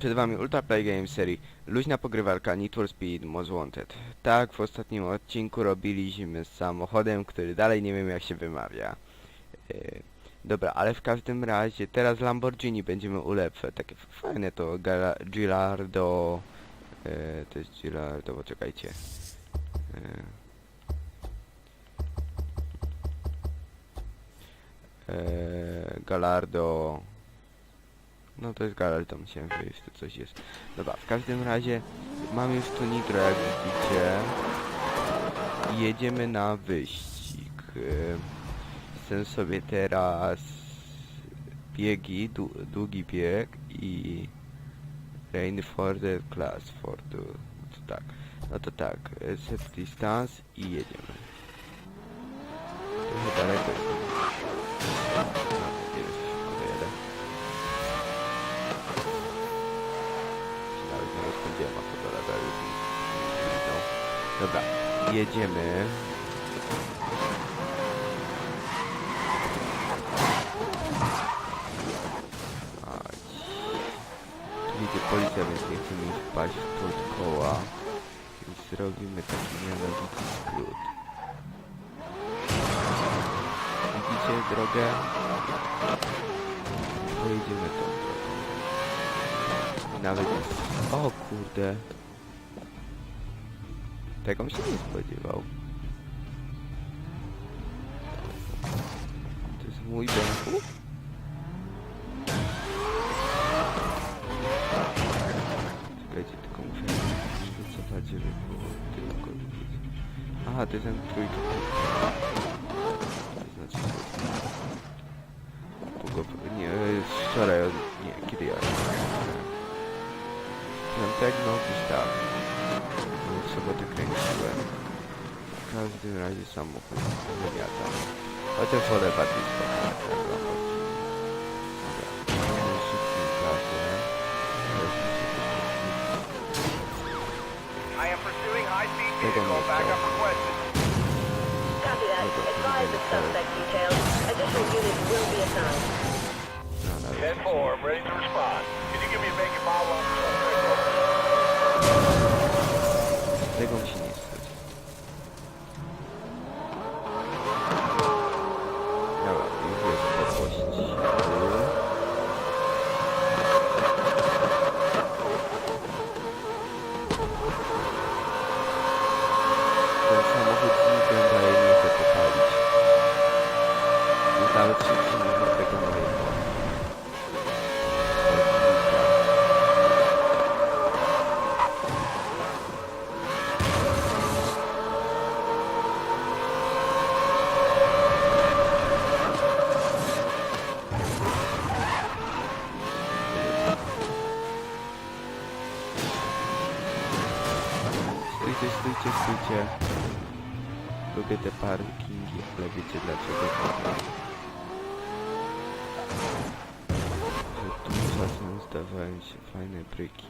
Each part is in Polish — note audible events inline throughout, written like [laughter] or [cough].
Przed wami Ultra Play Game serii Luźna pogrywalka Need for Speed Most Wanted. Tak, w ostatnim odcinku robiliśmy z samochodem, który dalej nie wiem jak się wymawia. E, dobra, ale w każdym razie teraz Lamborghini będziemy ulepszać. Takie fajne to Gilardo... E, to jest Gilardo, poczekajcie. E, Galardo... No to jest Galardo, musiałem wyjść, tu coś jest. Dobra, w każdym razie mamy już tu nitro, jak widzicie. I jedziemy na wyścig. Chcę sobie teraz biegi, dłu- długi bieg i Rain for the class for the... No to tak, no to tak, set distance i jedziemy. Trochę daleko jest. No, jest, pojadę. Nawet nie rozpędziłem a to do levelu. No. Dobra, jedziemy. Idzie policja, więc nie chcemy ich wpaść pod koła. Więc zrobimy taki mianowity skrót. Widzicie drogę? Pojedziemy tą drogą. Nawet. O kurde. Tego bym się nie spodziewał. To jest mój BMW? Czekajcie, tylko muszę wycofać, żeby było tylko widzieć. Aha, to jest ten trójka. To znaczy, że... Długo... Nie, wczoraj, od- nie, kiedy ja... Piątek, no gdzieś tak. No, w sobotę kręciłem. W każdym razie samochód wymiatam. Chociaż wolę bardziej spokojnie. jak Lamborghini. Dobra, mamy szybkim gazem. Weźmy sobie I am pursuing high-speed Take a vehicle. look, Backup sir. requested. Copy that. Okay, so Advise we're the gonna suspect details. Additional units will be assigned. No, no, Ten four, I'm ready to respond. Can you give me a make and model on the ale wiecie dlaczego? Że tu czasem zdawają się fajne bryki.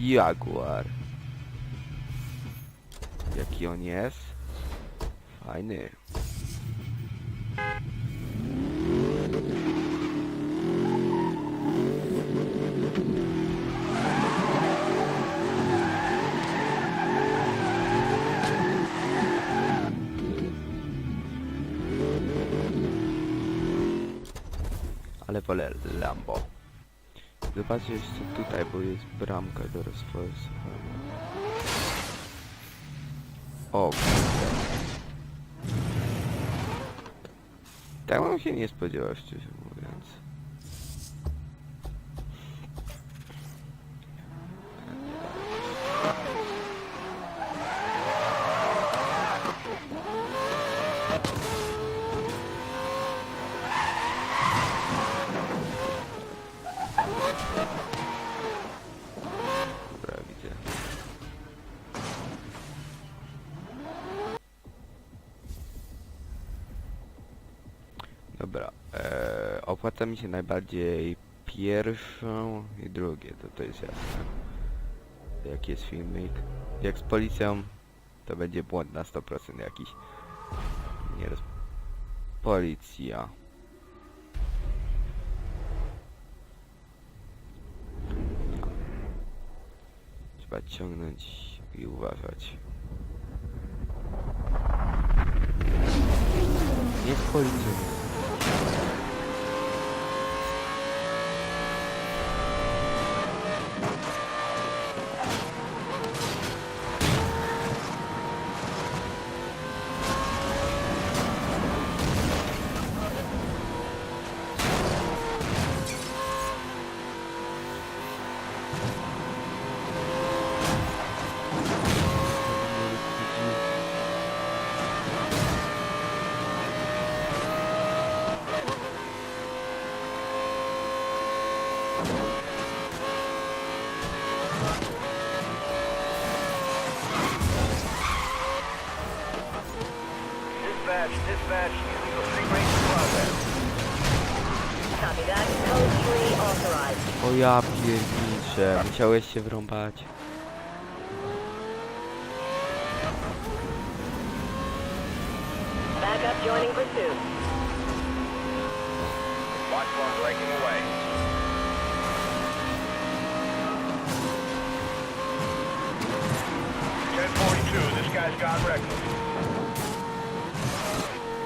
Jaguar. Jaki on jest? Fajny. Ale wolę Lambo. Zobaczcie jeszcze tutaj, bo jest bramka do rozforsowania. O, kurde. Tak bym się nie spodziewał, szczerze. Dobra, widzę. Dobra, e, opłaca mi się najbardziej pierwszą i drugie, to to jest jasne. Jak jest filmik. Jak z policją, to będzie błąd na 100% jakiś. Nie roz... Policja. Trzeba ciągnąć i uważać. Jest policja. O ja pierniczę, musiałeś się wrąbać. Backup joining pursuit. Watch one breaking away. Ten forty-two, this guy's gone reckless.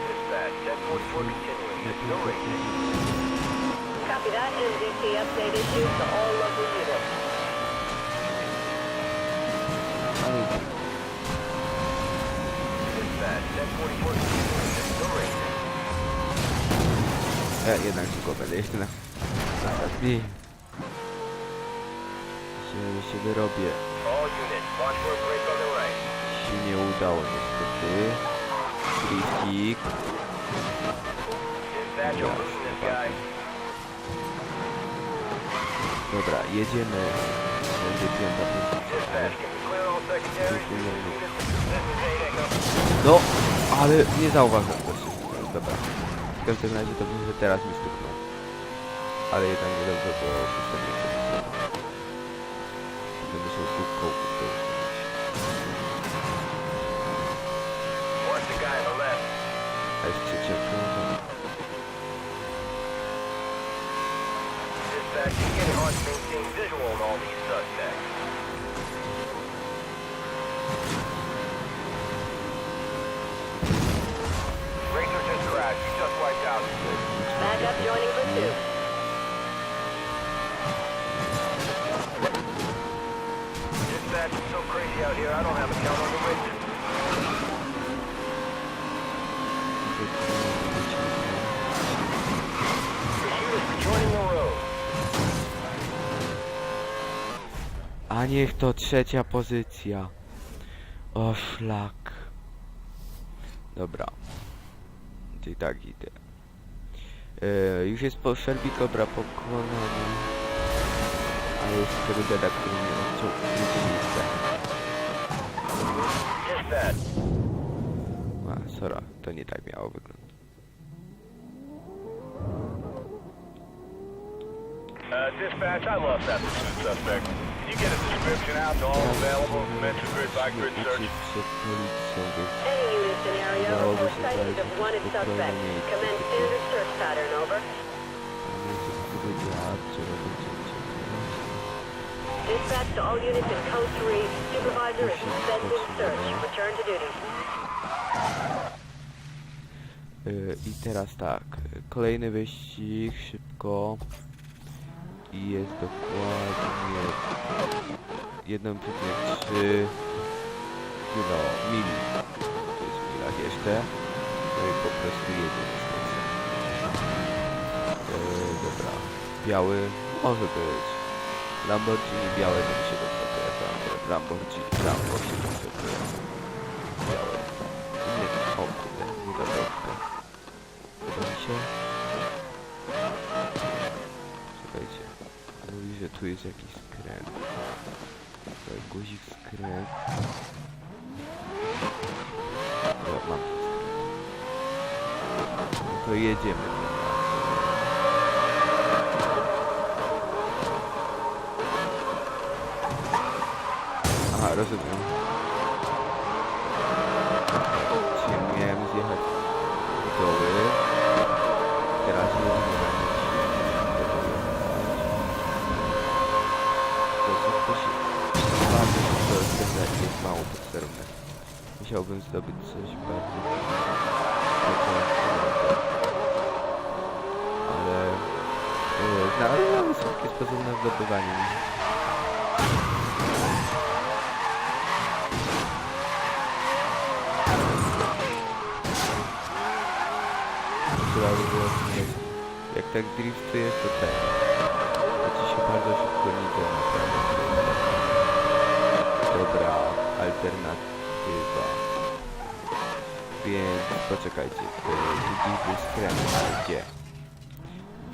Dispatch, ten forty-four continuing, no racing. Copy that. NDT update issued to all local units. Dispatch, ten forty-four continuing, no racing. Ja jednak tylko będę jeszcze na ostatni. Się, się wyrobię. All units, watch for a break on the right. Się nie udało niestety. Free kick. Dispatch, pushing this guy. Dobra, jedziemy. Będzie piąta. No, ale nie zauważyłem wszystko. Dobra. W każdym razie to że teraz mi stuknął. Ale jednak nie dobrze, bo system nie chce Będę the left. A jest przeciwko, no to... To maintain visual on all these suspects. Racer just crashed. He just wiped out. Backup joining pursuit. Dispatch, it's so crazy out here. I don't have a count on the witness. A niech to trzecia pozycja. O szlak. Dobra. To tak idę. E, już jest po Shelby Cobra pokonany. A jest Rudera, który nie odciął miejsce. A, sora, to nie tak miało wyglądać. Uh, dispatch, I lost that suspect. Can you get a description out to all available? Mention grid by grid search. Uciekł przed policją, Any units in area No, report sightings of wanted the suspect. primary standard search pattern, over. pamiętam, który działa, trzeba będzie uciekać. Dispatch to all units in code 3. Supervisor is suspending search. Return to duty. Y, I teraz tak, kolejny wyścig, szybko. I jest dokładnie 1,3 kilo mili. To jest milach jeszcze. No i po prostu jedziemy z. Yy, dobra, biały może być. Lamborghini białe to mi się dobrze kojarzy. Lamborghini, Lambo się dobrze kojarzy. Tu jest jakiś skręt. Guzik skręt. Dobra, mam skręt. No to jedziemy. Aha, rozumiem. Musiałbym zdobyć coś bardziej. Ale yy, znalazłem szybki sposób na zdobywanie. Trzeba by było zmienić. Jak tak driftujesz, to ten. To ci się bardzo szybko nigdy naprawdę. Dobra, alternatywa. Więc poczekajcie, y, widzisz był skręt, gdzie?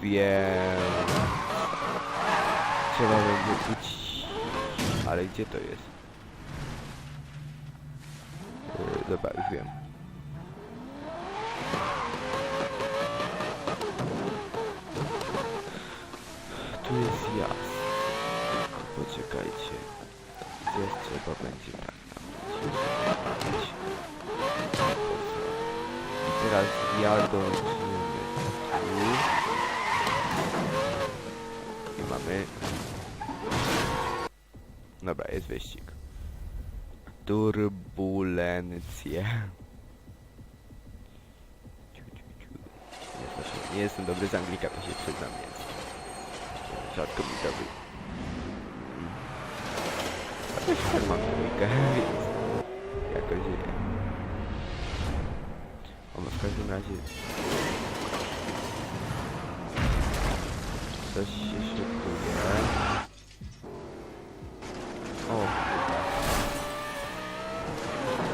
Wiem. Trzeba będzie być... Ale gdzie to jest? Yy, dobra, już wiem. Tu jest jazd. Poczekajcie. Gdzieś trzeba będzie tak I teraz jadącimy tu. I mamy... Dobra, jest wyścig. Turbulencje. Nie, jestem dobry z Anglika, to się przyznam, więc rzadko mi to wy... A też tak mam trójkę, więc jakoś nie. O, no w każdym razie... Coś się szykuje. O!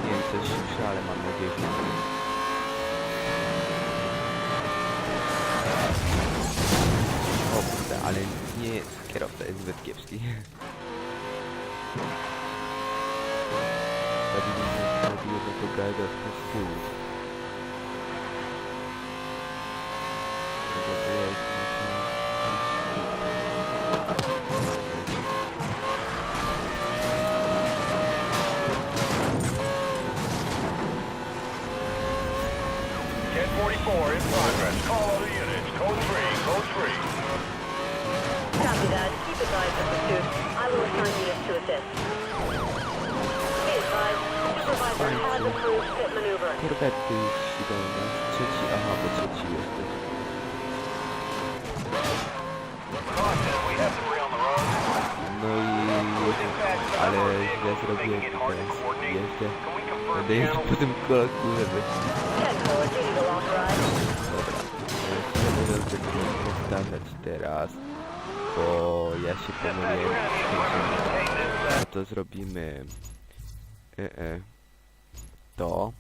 Nie wiem, coś szybsze, ale mam nadzieję, że... O kurde, ale nie, kierowca jest zbyt kiepski. I didn't know how to guide us to school. Maneuver. Korwety już na trzeci, aha, bo trzeci jesteś. No i... Ale źle zrobiłem teraz jeżdżę. Będę jeździł po tym kolaku, żeby... Dobra. Tego powtarzać teraz, bo ja się pomyliłem. A to zrobimy... E -e. To.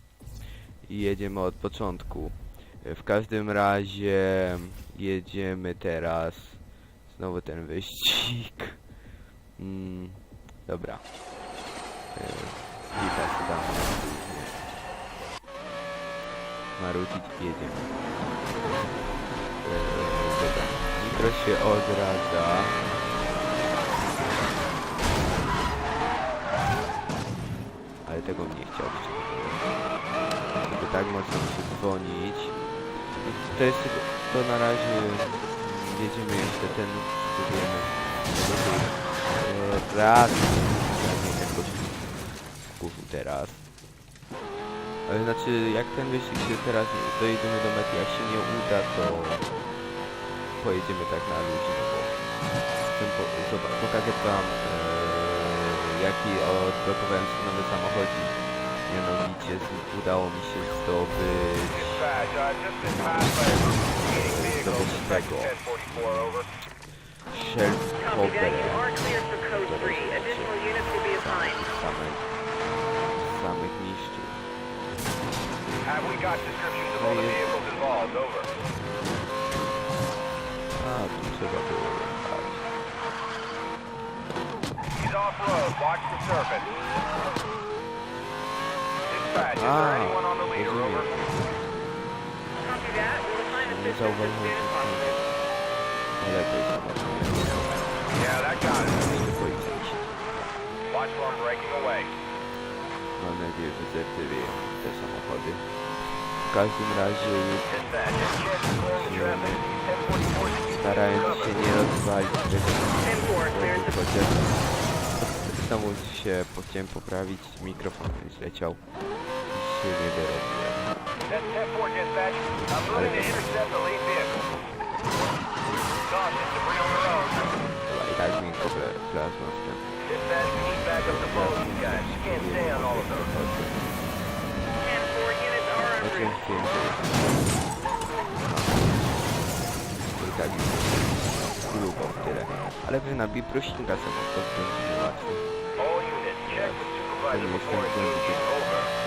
I jedziemy od początku. E, W każdym razie jedziemy teraz. Znowu ten wyścig. Mm, dobra. E, Lipa się damy. Marudzić jedziemy. Eee, dobra. Nitro się odradza. Ale tego bym nie chciał. Żeby tak mocno się dzwonić. To jest tylko, to na razie jedziemy jeszcze ten, spróbujemy. Eee, raz. Jakoś kurzu teraz. Ale znaczy, jak ten wyścig się teraz dojedziemy do mety, jak się nie uda, to pojedziemy tak na luźno, bo chcę po, pokazać wam, e, jaki odblokowałem nowy samochodzik. Mianowicie udało mi się zdobyć vehicles, tego. section 1044, over. Shelf Copy that. You Hopper. are cleared for code 3. Additional units will be assigned. Samych, samych vehicles involved, over. A, tu trzeba było jechać. He's off-road, watch the surface. Dispatch, is there Ah, anyone on the leader, over? Copy that. We'll assign Nie assistance as zauważyłem, soon as possible. Yeah, that got it. Watch for him breaking away. Mam nadzieję, że zertywiją te samochody. W każdym razie Dispatch, the traffic. 1044 starałem się nie rozwalić tego 10-4, clearance samochodu, chociaż znowu się chciałem poprawić, mikrofon mi zleciał się nie wyrobiłem. That's 10-4 dispatch. I'm moving to intercept the lead vehicle. Caution, debris on the road. Dobra, i tak miękko ple- plazma w tym. Dispatch, we need backup to follow these guys. You can't stay on all of those. 10-4 units are en route. wiem, że I tak już grubo w tyle. Ale wy nabij prosinka samochód, będzie mi łatwiej. All units, check with supervisor before engaging. Over.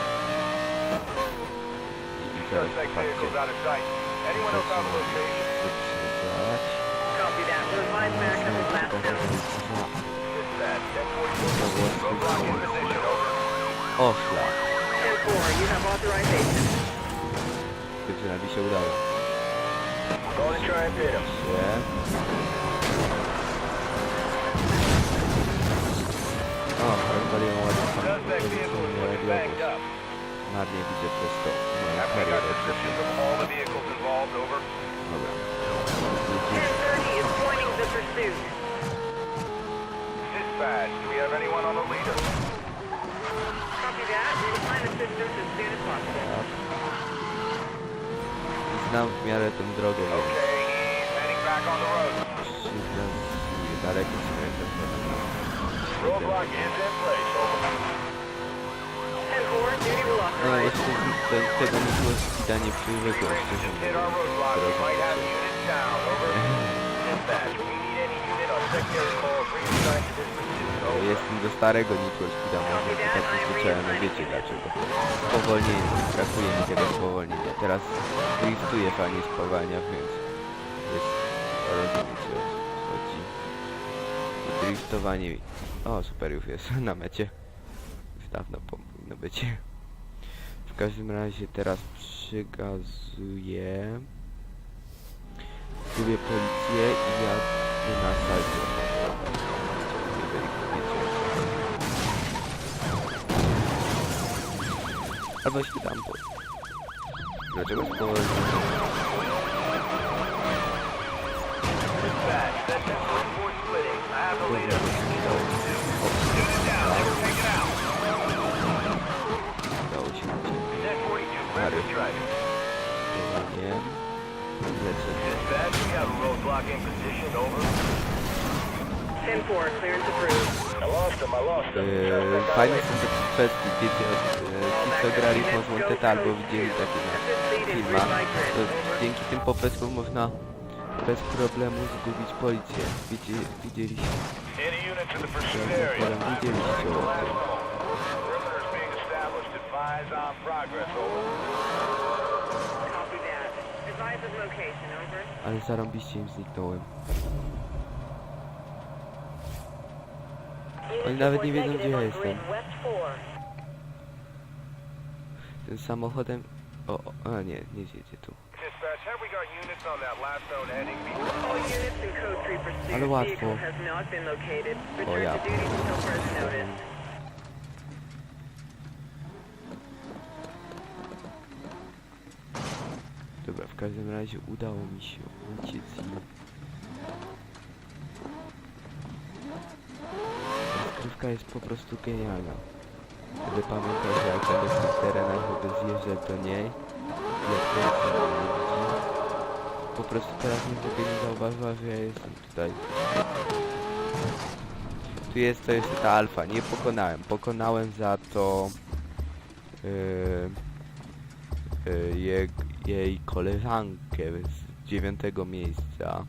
I teraz Suspect patrzcie. vehicle's out of sight. Anyone else on the location? Copy that. We'll advise backup at last. Dispatch, 1044. Roadblock in position. Over. O, szlak. 10-4, you have authorization. Dziewczyna mi się udało. Going to try and hit him. Się. O, rozwaliłem ładnie Suspect to vehicle is nie looking banged up. Marnie widzę przez to moją Have got descriptions of all the vehicles involved? Over. Dobra. 10-30 is pointing the pursuit. Dispatch, do we have anyone on the leader? Copy that. We'll assign assistance as soon as possible. Tak. Znam w miarę tę drogę, więc Okay, he's heading back on the road. przyznaję daleko skręcam to na Roadblock is in place. Over. 10-4, duty will No jeszcze te- tego Speeda nie przywykłem, Over. [laughs] Jestem do starego Speeda, może się tak przyzwyczaiłem, no wiecie dlaczego. Spowolnienie, brakuje mi tego spowolnienia. Teraz driftuję fajnie spowalnia, więc jest rozumiecie o co chodzi. Driftowanie... O, super już jest na mecie. Już dawno powinno być. W każdym razie teraz przygazuję. Zgubię policję i jadę na salcie. Albo się tam po... Dlaczego spowolniłem? Dispatch, that's 1044 splitting. I have the leader. Lecę. Dispatch, we have a roadblock in position. Over. 10-4, clearance approved. I lost him. I lost him. Eee, Fajne są te kwestie, wiecie, ci co grali w Most Wanted albo widzieli takie na filmach, to dzięki tym popeskom można bez problemu zgubić policję. Widzieliście, widzieliście o tym. Progress. Over. Copy that. Advise of location, over. Ale zarąbiście im zniknąłem. Oni nawet nie wiedzą, gdzie ja jestem. West 4. Tym samochodem... O, o, a nie, nie zjedzie tu. Dispatch, have we got każdym razie udało mi się uciec i... Rozgrywka jest po prostu genialna. Będę pamiętał, że jak będę w tych terenach, żeby zjeżdżać do niej. Jak jest, widzi. Po prostu teraz nie sobie nie zauważyła, że ja jestem tutaj. Tu jest to jeszcze ta alfa, nie pokonałem. Pokonałem za to yy, yy, jej koleżankę z dziewiątego miejsca.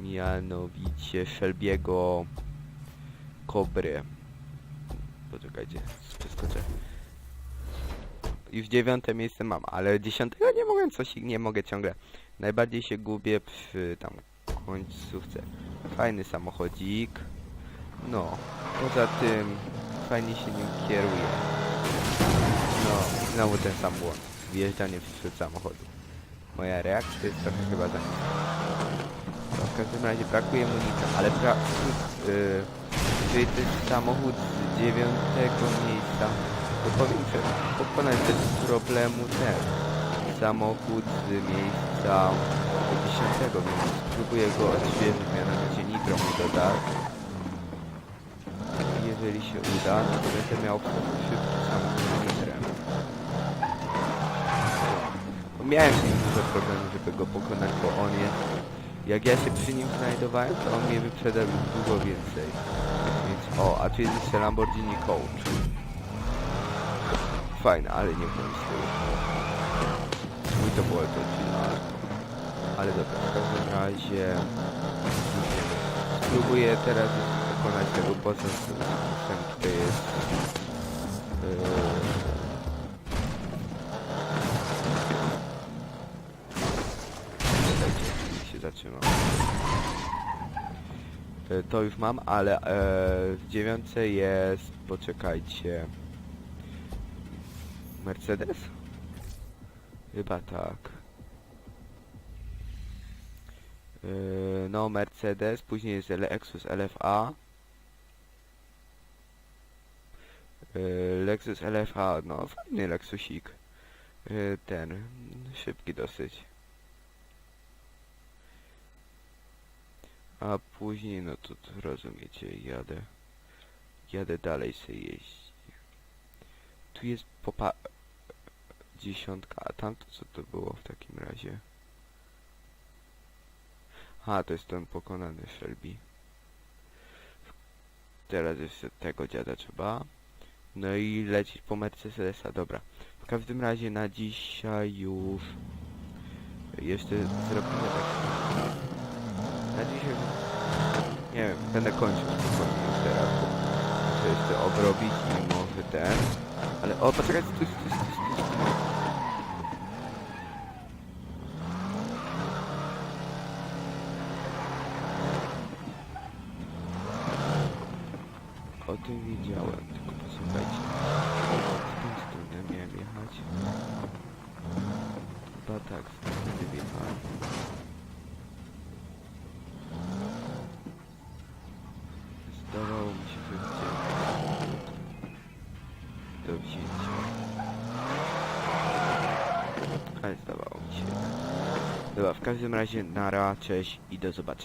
Mianowicie Shelbiego Kobry. Poczekajcie, przeskoczę. Już dziewiąte miejsce mam, ale dziesiątego nie mogę coś, nie mogę ciągle. Najbardziej się gubię przy tam końcówce. Fajny samochodzik. No, poza tym fajnie się nim kieruje. No, znowu ten sam błąd. Wjeżdżanie wśród samochodu. Moja reakcja jest trochę chyba za. No, w każdym razie brakuje mu nic, ale pra... Yy, to jest samochód z dziewiątego miejsca, to że pokonać bez problemu ten samochód z miejsca dziesiątego, więc spróbuję go odświeżyć, mianowicie nitro mu dodać. Jeżeli się uda, to będę miał szybki miałem z nim duże problemy, żeby go pokonać, bo on jest... Jak ja się przy nim znajdowałem, to on mnie wyprzedał dużo więcej. Więc o, a tu jest jeszcze Lamborghini Coach. Fajne, ale nie moim stylu. Mój to było to ale... ale dobra, w każdym razie... Spróbuję teraz pokonać tego bossa z z- który jest... Yy... zatrzymam. E, To już mam, ale e, w dziewiątce jest, poczekajcie, Mercedes? Chyba tak. E, no, Mercedes, później jest Lexus LFA. E, Lexus LFA, no fajny Lexusik. E, ten, szybki dosyć. A później, no to, to rozumiecie, jadę. Jadę dalej sobie jeść. Tu jest popa... Dziesiątka, a tamto co to było w takim razie? A, to jest ten pokonany Shelby. Teraz jeszcze tego dziada trzeba. No i lecieć po Mercedesa, dobra. W każdym razie na dzisiaj już... Jeszcze zrobimy tak... Na dzisiaj... Będę kończył spokojnie teraz, bo muszę jeszcze obrobić i może ten... Ale o, poczekaj, stój, stój, stój, stój, stój. O tym wiedziałem, tylko posłuchajcie. Z tą stronę miałem jechać. Chyba tak, z tą stronę wjechałem. Zdawało mi się, że chciałem do wzięcia. Ale zdawało mi się. W każdym razie nara, cześć i do zobaczenia.